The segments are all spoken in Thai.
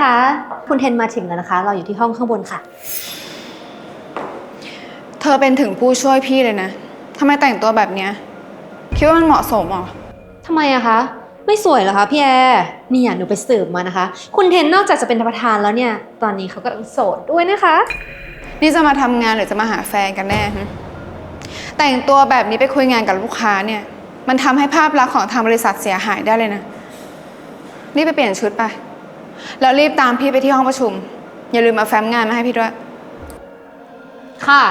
คะ คุณเทนมาถึงแล้วนะคะ เราอยู่ที่ห้องข้างบนค่ะ เธอเป็นถึงผู้ช่วยพี่เลยนะ ทำไมแต่งตัวแบบเนี้ย คิดว่ามันเหมาะสมเหรอ ทำไมอะคะ ไม่สวยเหรอคะพี่แอร์นี่หนูไปสืบมานะคะ คุณเทนนอกจากจะเป็นประธานแล้วเนี่ย ตอนนี้เขาก็โสดด้วยนะคะ นี่จะมาทำงานหรือจะมาหาแฟนกันแน่ฮะแต่งตัวแบบนี้ไปคุยงานกับลูกค้าเนี่ย มันทำให้ภาพลักษณ์ของทางบริษัทเสียหายได้เลยนะรีบไปเปลี่ยนชุดไป แล้วรีบตามพี่ไปที่ห้องประชุม อย่าลืมเอาแฟ้มงานมาให้พี่ด้วย ค่ะ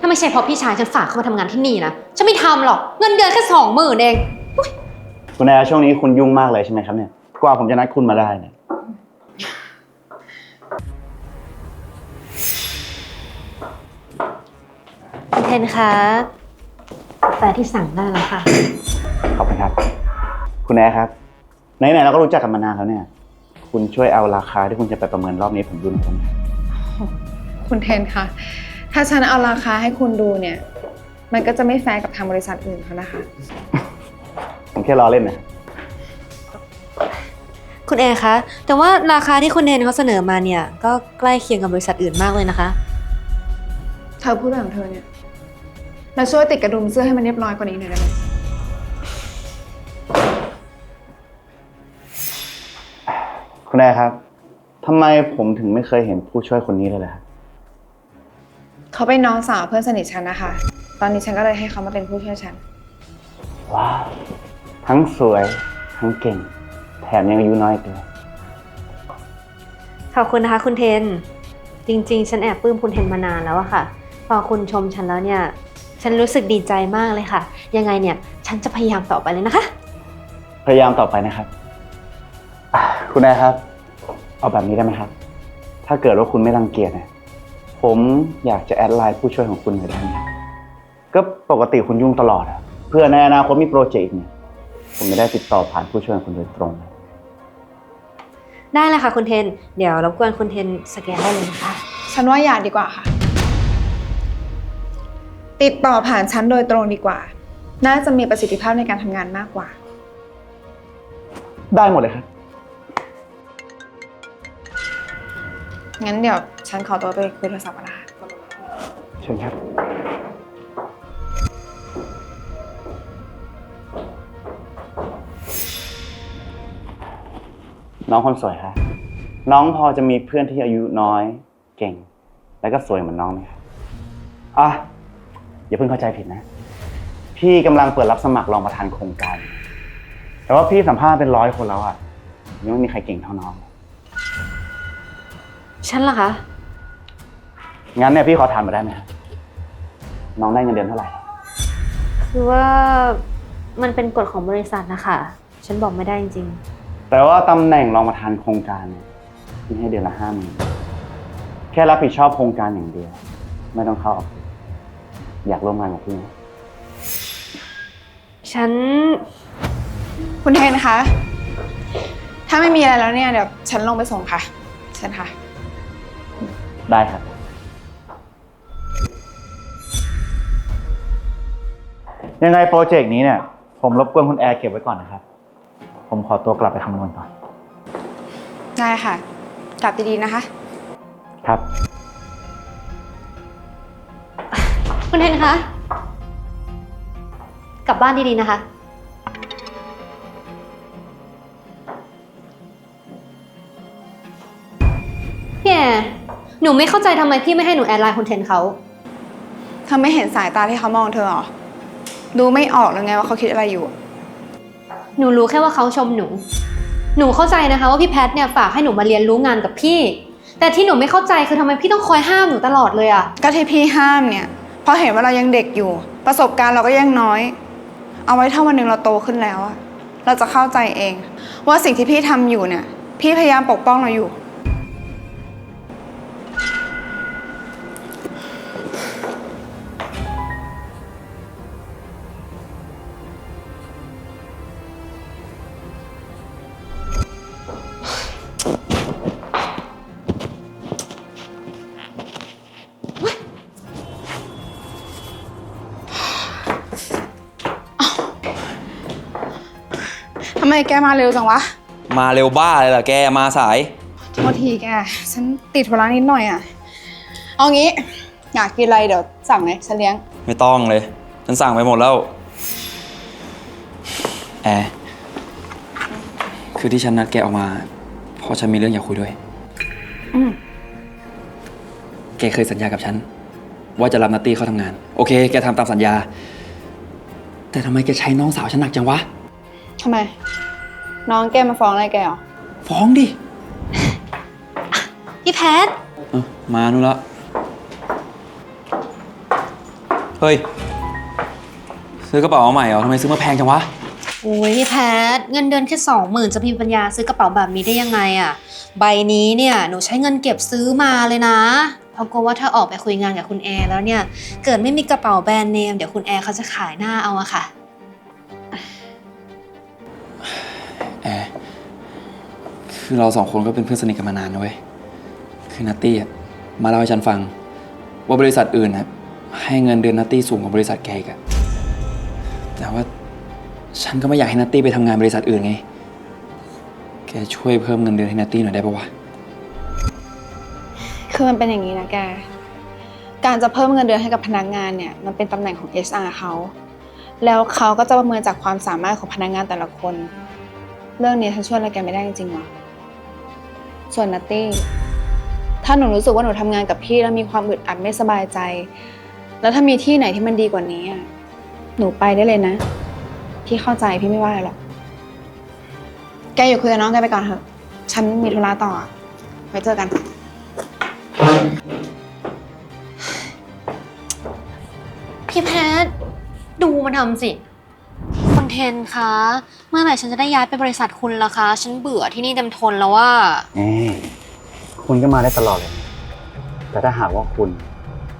ถ้าไม่ใช่เพราะพี่ชายฉันฝากเข้ามาทำงานที่นี่นะ ฉันไม่ทำหรอก เงินเดือนแค่สองหมื่นเอง คุณแอร์ช่วงนี้คุณยุ่งมากเลยใช่ไหมครับเนี่ย กว่าผมจะนัดคุณมาได้เนี่ย คุณเทนคะกา แฟที่สั่งได้แล้วค่ะ ขอบคุณครับ คุณแอร์ครับไหนๆเราก็รู้จักกันมานานแล้วเนี่ย คุณช่วยเอาราคาที่คุณจะไปประเมินรอบนี้ผมดูหน่อยได้ไหมคุณเทนคะถ้าฉันเอาราคาให้คุณดูเนี่ย มันก็จะไม่แฟร์กับทางบริษัทอื่นเขานะคะ ผมแค่ล้อเล่นนะคุณแอร์คะ แต่ว่าราคาที่คุณเทนเขาเสนอมาเนี่ย ก็ใกล้เคียงกับบริษัทอื่นมากเลยนะคะ เธอพูดแบบของเธอเนี่ย เราช่วยติดกระดุมเสื้อให้มันเรียบร้อยกว่านี้หน่อยได้ไหมคุณแอร์ครับทำไมผมถึงไม่เคยเห็นผู้ช่วยคนนี้เลยล่ะครับเขาเป็นน้องสาวเพื่อนสนิทฉันนะคะ ตอนนี้ฉันก็เลยให้เขามาเป็นผู้ช่วยฉัน ว้าวทั้งสวย ทั้งเก่ง แถมยังอายุน้อยอีกด้วยขอบคุณนะคะคุณเทน จริงๆ ฉันแอบปลื้มคุณเทนมานานแล้วอะค่ะ พอคุณชมฉันแล้วเนี่ย ฉันรู้สึกดีใจมากเลยค่ะ ยังไงเนี่ย ฉันจะพยายามต่อไปเลยนะคะ พยายามต่อไปนะครับอะคุณแอร์ครับ เอาแบบนี้ได้ไหมครับ ถ้าเกิดว่าคุณไม่รังเกียจเนี่ยผมอยากจะแอดไลน์ผู้ช่วยของคุณหน่อยได้ไหมครับก็ปกติคุณยุ่งตลอดอะเพื่อในอนาคตมีโปรเจกต์เนี่ยผมไม่ได้ติดต่อผ่านผู้ช่วยของคุณโดยตรงเลยได้เลยค่ะคุณเทน เดี๋ยวรบกวนคุณเทนสแกนได้เลยนะคะ ฉันว่าอย่าดีกว่าค่ะ ติดต่อผ่านฉันโดยตรงดีกว่า น่าจะมีประสิทธิภาพในการทำงานมากกว่า ได้หมดเลยครับ งั้นเดี๋ยวฉันขอตัวไปคุยโทรศัพท์ก่อนนะคะเชิญครับ น้องคนสวยครับน้องพอจะมีเพื่อนที่อายุน้อย เก่ง แล้วก็สวยเหมือนน้องไหมครับอะ อย่าเพิ่งเข้าใจผิดนะ พี่กำลังเปิดรับสมัครรองประธานโครงการ แต่ว่าพี่สัมภาษณ์เป็นร้อยคนแล้วอะยังไม่มีใครเก่งเท่าน้อง ฉันเหรอคะ งั้นเนี่ยพี่ขอถามมาได้ไหมครับน้องได้เงินเดือนเท่าไหร่ คือว่ามันเป็นกฎของบริษัทนะคะ ฉันบอกไม่ได้จริงแต่ว่าตำแหน่งรองประธานโครงการเนี่ยพี่ให้เดือนละห้าหมื่นแค่รับผิดชอบโครงการอย่างเดียว ไม่ต้องเข้าออฟฟิศ อยากร่วมงานกับพี่ไหมๆฉัน คุณเทนคะ ถ้าไม่มีอะไรแล้วเนี่ยเดี๋ยวฉันลงไปส่งค่ะ เชิญค่ะ ได้ครับ ยังไงโปรเจกต์นี้เนี่ย ผมรบกวนคุณแอร์เก็บไว้ก่อนนะครับ ผมขอตัวกลับไปคำนวณก่อน ได้ค่ะ กลับดีๆนะคะ ครับ คุณเทนคะ กลับบ้านดีๆนะคะ พี่แอร์หนูไม่เข้าใจทำไมพี่ไม่ให้หนูแอดไลน์คุณเทนเขา เธอไม่เห็นสายตาที่เขามองเธอเหรอ ดูไม่ออกเลยไงว่าเขาคิดอะไรอยู่ หนูรู้แค่ว่าเขาชมหนู หนูเข้าใจนะคะว่าพี่แพทเนี่ยฝากให้หนูมาเรียนรู้งานกับพี่ แต่ที่หนูไม่เข้าใจคือทำไมพี่ต้องคอยห้ามหนูตลอดเลยอะ ก็ที่พี่ห้ามเนี่ย เพราะเห็นว่าเรายังเด็กอยู่ ประสบการณ์เราก็ยังน้อย เอาไว้ถ้าวันหนึ่งเราโตขึ้นแล้วอะเราจะเข้าใจเอง ว่าสิ่งที่พี่ทำอยู่เนี่ย พี่พยายามปกป้องเราอยู่ แกมาเร็วจังวะ มาเร็วบ้าเลยล่ะแกมาสาย โทษทีแก ฉันติดธุระนิดหน่อยอะ เอางี้ อยากกินอะไรเดี๋ยวสั่งเลยฉันเลี้ยง ไม่ต้องเลย ฉันสั่งไปหมดแล้ว แอร์คือที่ฉันนัดแกออกมา เพราะฉันมีเรื่องอยากคุยด้วย อืมแกเคยสัญญากับฉัน ว่าจะรับนัตตี้เข้าทำงาน โอเค แกทำตามสัญญา แต่ทำไมแกใช้น้องสาวฉันหนักจังวะ ทำไม น้องแกมาฟ้องอะไรแกเหรอ ฟ้องดิ พี่แพท เอ้ามานู่นละ เฮ้ย ซื้อกระเป๋ามาใหม่เหรอทำไมซื้อมาแพงจังวะ โอ้ยพี่แพท เงินเดือนแค่สองหมื่นจะมีปัญญาซื้อกระเป๋าแบบนี้ได้ยังไงอะใบนี้เนี่ยหนูใช้เงินเก็บซื้อมาเลยนะเพราะกลัวว่าถ้าออกไปคุยงานกับคุณแอร์แล้วเนี่ย เกิดไม่มีกระเป๋าแบรนด์เนมเดี๋ยวคุณแอร์เขาจะขายหน้าเอาอะค่ะ คือเราสองคนก็เป็นเพื่อนสนิทกันมานานนะเว้ย คือนัตตี้อะมาเล่าให้ฉันฟัง ว่าบริษัทอื่นนะให้เงินเดือนนัตตี้สูงกว่าบริษัทแกอีกอะแต่ว่าฉันก็ไม่อยากให้นัตตี้ไปทำงานบริษัทอื่นไง แกช่วยเพิ่มเงินเดือนให้นัตตี้หน่อยได้ปะวะ คือมันเป็นอย่างนี้นะแก การจะเพิ่มเงินเดือนให้กับพนักงานเนี่ยมันเป็นตำแหน่งของ HR เขาแล้วเขาก็จะประเมินจากความสามารถของพนักงานแต่ละคน เรื่องนี้ฉันช่วยอะไรแกไม่ได้จริงๆหรอ ส่วนนัตตี้ ถ้าหนูรู้สึกว่าหนูทำงานกับพี่แล้วมีความอึดอัดไม่สบายใจ แล้วถ้ามีที่ไหนที่มันดีกว่านี้อะหนูไปได้เลยนะ พี่เข้าใจพี่ไม่ว่าอะไรหรอก แกอยู่คุยกับน้องแกไปก่อนเถอะ ฉันมีธุระต่อ ไว้เจอกัน พี่แพทดูมันทำสิ เทนต์คะเมื่อไหร่ฉันจะได้ย้ายไปบริษัทคุณล่ะคะ ฉันเบื่อที่นี่เต็มทนแล้วว่าเอ้คุณก็มาได้ตลอดเลยนะแต่ถ้าหากว่าคุณ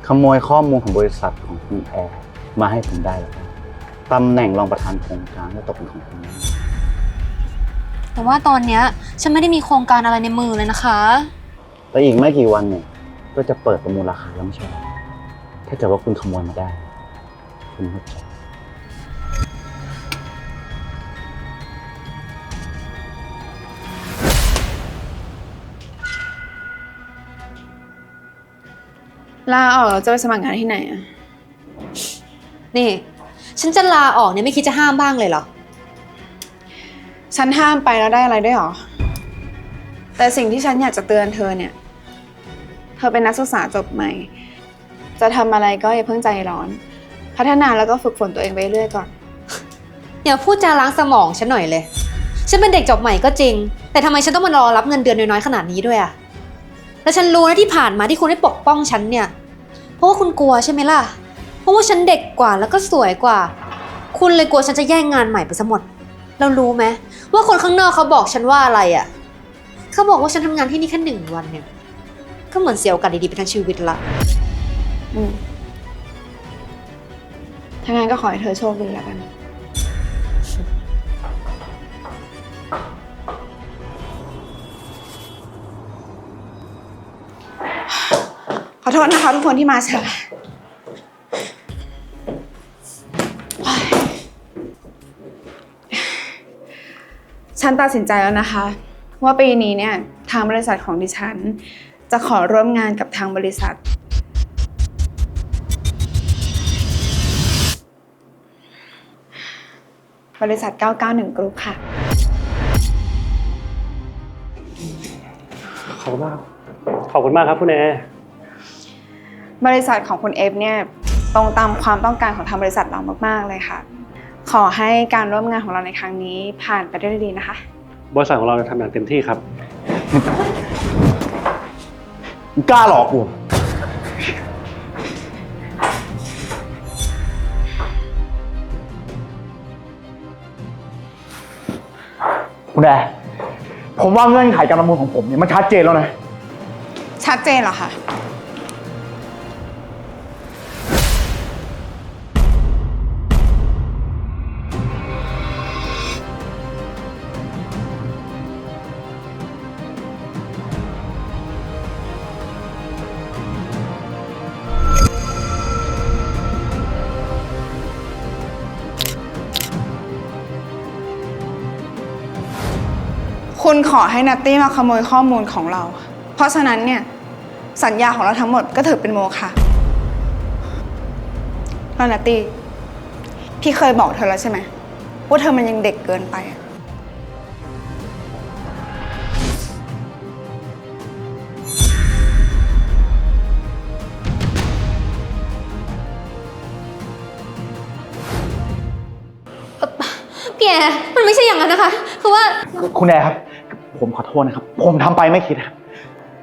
ขโมยข้อมูลของบริษัทของคุณแอร์มาให้ผมได้แล้วกันตำแหน่งรองประธานโครงการก็ตกเป็นของคุณแน่แต่ว่าตอนเนี้ยฉันไม่ได้มีโครงการอะไรในมือเลยนะคะ แต่อีกไม่กี่วันเนี่ย ก็จะเปิดประมูลราคาแล้วไม่ใช่เหรอถ้าเกิดว่าคุณขโมยมาได้ คุณก็จะ ลาออกแล้วจะไปสมัครงานที่ไหนอะนี่ ฉันจะลาออกเนี่ยไม่คิดจะห้ามบ้างเลยเหรอ ฉันห้ามไปแล้วได้อะไรด้วยหรอ แต่สิ่งที่ฉันอยากจะเตือนเธอเนี่ย เธอเป็นนักศึกษาจบใหม่ จะทำอะไรก็อย่าเพิ่งใจร้อน พัฒนาแล้วก็ฝึกฝนตัวเองไปเรื่อยก่อน อย่าพูดจาล้างสมองฉันหน่อยเลย ฉันเป็นเด็กจบใหม่ก็จริง แต่ทำไมฉันต้องมารอรับเงินเดือนน้อยๆขนาดนี้ด้วยอะแล้วฉันรู้นะที่ผ่านมาที่คุณได้ปกป้องฉันเนี่ย เพราะว่าคุณกลัวใช่ไหมล่ะ เพราะว่าฉันเด็กกว่าแล้วก็สวยกว่า คุณเลยกลัวฉันจะแย่งงานใหม่ไปซะหมด เรารู้ไหมว่าคนข้างนอกเขาบอกฉันว่าอะไรอะเขาบอกว่าฉันทำงานที่นี่แค่หนึ่งวันเนี่ย ก็เหมือนเสียโอกาสดีๆไปทั้งชีวิตละ อืมถ้างั้นก็ขอให้เธอโชคดีแล้วกัน โทษนะคะทุกคนที่มาช้าฉันตัดสินใจแล้วนะคะ ว่าปีนี้เนี่ยทางบริษัทของดิฉัน จะขอร่วมงานกับทางบริษัท บริษัท 991 กรุ๊ปค่ะ ขอบคุณมาก ขอบคุณมากครับคุณแอร์ บริษัทของคุณเอฟเนี่ยตรงตามความต้องการของทางบริษัทเรามากๆเลยค่ะ ขอให้การร่วมงานของเราในครั้งนี้ผ่านไปได้ด้วยดีนะคะ บริษัทของเราจะทำอย่างเต็มที่ครับมึงกล้าหลอกกูคุณแอร์ผมว่าเงื่อนไขการประมูลของผมเนี่ยมันชัดเจนแล้วนะ ชัดเจนเหรอคะ คุณขอให้นัตตี้มาขโมยข้อมูลของเรา เพราะฉะนั้นเนี่ย สัญญาของเราทั้งหมดก็ถือเป็นโมฆะแล้วนัตตี้ พี่เคยบอกเธอแล้วใช่ไหมว่าเธอมันยังเด็กเกินไปอะพี่แอร์มันไม่ใช่อย่างนั้นนะคะ คือว่า คุณแอร์ครับ ผมขอโทษนะครับ ผมทำไปไม่คิดครับ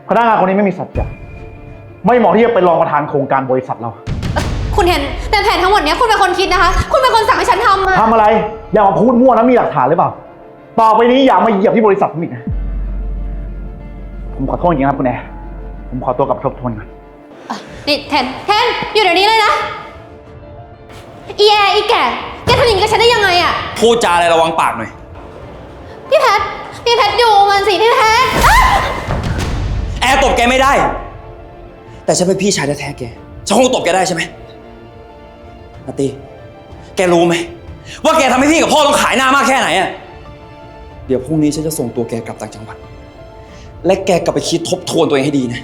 พนักงานคนนี้ไม่มีสัจจะไม่เหมาะที่จะเป็นรองประธานโครงการบริษัทเราคุณเห็นแต่แผนทั้งหมดเนี้ยคุณเป็นคนคิดนะคะ คุณเป็นคนสั่งให้ฉันทำอะทำอะไร อย่ามาพูดมั่วนะมีหลักฐานหรือเปล่า ต่อไปนี้อย่ามาเหยียบที่บริษัทผมอีกนะผมขอโทษจริงๆครับคุณแอร์ผมขอตัวกลับไปทบทวนก่อนนี่แทนแทนอยู่เดี๋ยวนี้เลยนะอีแอร์อีแก่แกทำอย่างนี้กับฉันได้ยังไงอะพูดจาอะไรระวังปากหน่อยพี่แพท พี่แพทดูมันสิพี่แพทแอร์ตบแกไม่ได้ แต่ฉันเป็นพี่ชายแท้ๆแก ฉันคงตบแกได้ใช่ไหมนาตีแกรู้ไหม ว่าแกทำให้พี่กับพ่อต้องขายหน้ามากแค่ไหนอะเดี๋ยวพรุ่งนี้ฉันจะส่งตัวแกกลับต่างจังหวัด และแกกลับไปคิดทบทวนตัวเองให้ดีนะ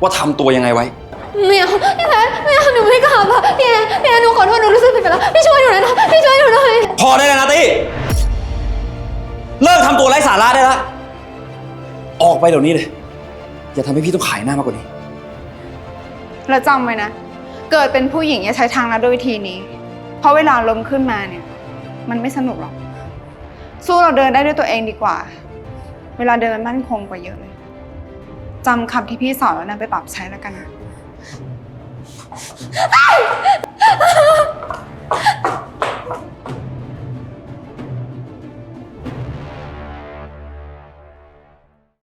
ว่าทำตัวยังไงไว้ ไม่เอาพี่แพทไม่เอาหนูไม่กลับอะพี่แอร์พี่แอร์หนูขอโทษหนูรู้สึกผิดไปแล้วพี่ช่วยหนูหน่อยนะพี่ช่วยหนูหน่อย พอได้แล้วนาตี เลิกทำตัวไร้สาระได้ละออกไปเดี๋ยวนี้เลย อย่าทำให้พี่ต้องขายหน้ามากกว่านี้ แล้วจำไว้นะ เกิดเป็นผู้หญิงอย่าใช้ทางลัดด้วยวิธีนี้ เพราะเวลาล้มขึ้นมาเนี่ย มันไม่สนุกหรอก สู้เราเดินได้ด้วยตัวเองดีกว่า เวลาเดินมันมั่นคงกว่าเยอะเลยจำคำที่พี่สอนแล้วนำไปปรับใช้แล้วกันนะ